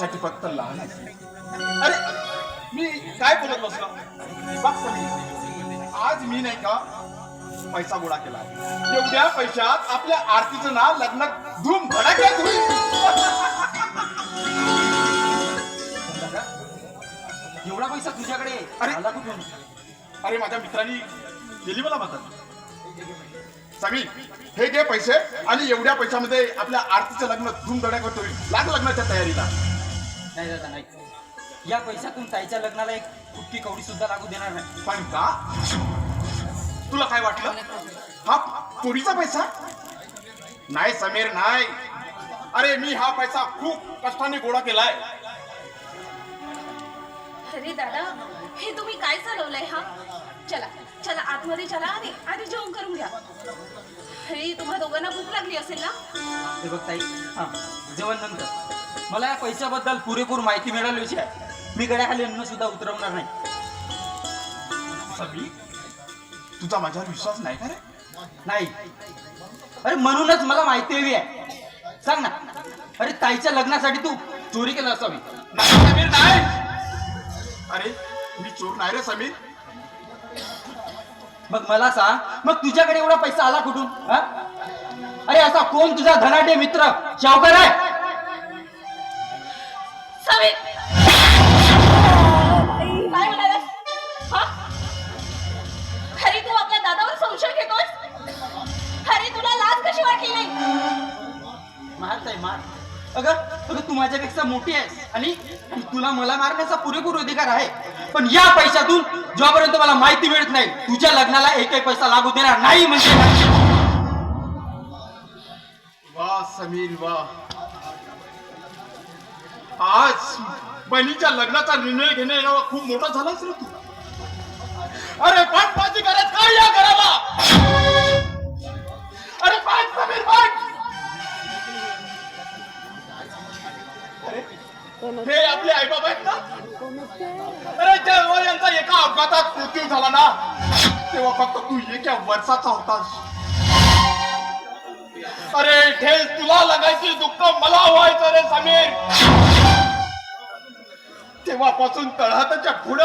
साठी फक्त लहान. अरे मी काय बोलत बसलो? बघ आज मी नाही का पैसा गोळा केला? एवढ्या पैशात आपल्या आरतीचं ना लग्नात धूम धडाक्यात होईल. एवढा पैसा तुझ्याकडे अरे. आला कुठून? अरे माझ्या मित्रांनी केली मला मदत. समीर हे घे पैसे आणि एवढ्या पैशामध्ये आपल्या आरतीचं लग्न धूम धडाक्यात होईल. लाग लग्नाच्या तयारीला. नाही दादा नाही. या पैशातून ताईच्या लग्नाला एक फुटकी कवडी सुद्धा लागू देणार नाही. पण का? तुला काय वाटलं? हा चोरीचा पैसा? नाही समीर नाही. अरे मी हा पैसा खूप कष्टाने गोळा केलाय. अरे दादा हे तुम्ही काय चालवलंय हा? चला चला आतमध्ये चला आणि आधी जेवण करून घ्या. अरे तुम्हा दोघांना भूक लागली असेल ना? हे बघ ताई हा जेवण नंतर. मला या पैशाबद्दल पुरेपूर माहिती मिळाल्याची आहे मी गड्याखाली अन्न सुद्धा उतरवणार नाही. तुझा माझ्यावर विश्वास नाही का रे? नाही. अरे म्हणूनच मला माहिती हवी आहे. सांग ना. अरे ताईच्या लग्नासाठी तू चोरी केलं असावी. नाही समीर नाही. अरे मी चोर नाही रे समीर. मग मला सांग मग तुझ्याकडे एवढा पैसा आला कुठून? हा? अरे असा कोण तुझा धनाढ्य मित्र शावकर आहे? मारत आहे मार. अगं अगं तू माझ्यापेक्षा मोठी आहेस आणि आणि तुला मला मारण्याचा पुरेपूर अधिकार आहे. पण या पैशातून जोपर्यंत मला माहिती मिळत नाही तुझ्या लग्नाला एकही पैसा लागू देणार नाही म्हणजे वा समीर वा आज बहिणीच्या लग्नाचा निर्णय घेणे खूप मोठा झालाच रे तू. अरे पण माझी गरज काय या हे आपले आई बाबा आहेत ना? अरे जेव्हा यांचा एका अपघातात मृत्यू झाला ना. तेव्हा फक्त तू एका वर्षाचा होतास. अरे ठेस तुला लागायची दुःख मला व्हायचं रे समीर. तेव्हापासून तळहाताच्या पुढे